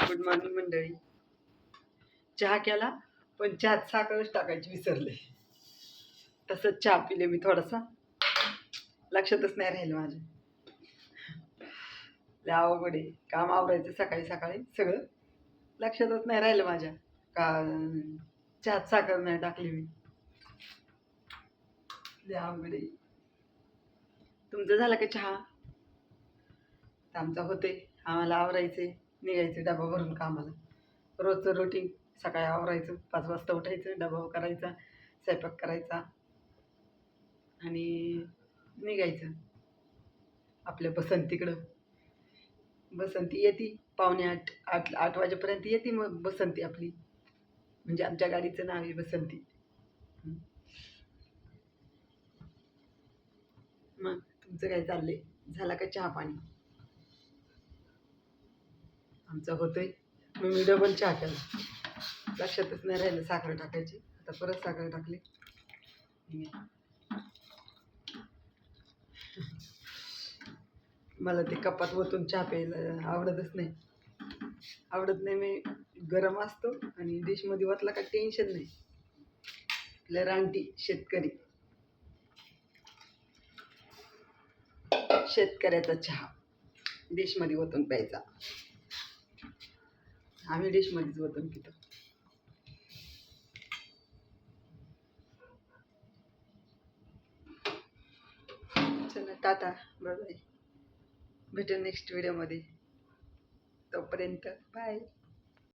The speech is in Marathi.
गुड मॉर्निंग मंडळी. चहा केला पण चहात साखरच टाकायची विसरले. तसंच चहा पिले मी थोडासा. लक्षातच नाही राहिलं माझ्या लय अवघड आहे. काम आवरायचं सकाळी सकाळी सगळं. लक्षातच नाही राहिलं माझ्या. का चहात साखर नाही टाकली मी. लय अवघड आहे. तुमचं झालं का चहा? तर आमचा होते आम्हाला आवरायचे निघायचं डबा भरून कामाला. रोजचं रुटीन सकाळी आवरायचं पाच वाजता उठायचं डबा करायचा स्वयंपाक करायचा आणि निघायचं. आपल्या बसंतीकडं बसंती येते पावणे आठ आठ आठ वाजेपर्यंत येते मग बसंती आपली. म्हणजे आमच्या गाडीचं नाव आहे बसंती. मग तुमचं काय चाललंय? झाला का चहा पाणी? आमचं होतंय. मग मी डबल चहा केला. लक्षातच नाही राहिलं साखर टाकायची. आता परत साखर टाकली. मला ते कपात ओतून चहा प्यायला आवडतच नाही. आवडत नाही मी गरम असतो आणि डिशमध्ये ओतला का टेन्शन नाही. आपल्या रानटी शेतकरी. शेतकऱ्याचा चहा. डिशमध्ये ओतून प्यायचा. आम्ही डिशमध्येच ओतून पितो चला टाटा बाय भेटेल नेक्स्ट व्हिडिओमध्ये तोपर्यंत बाय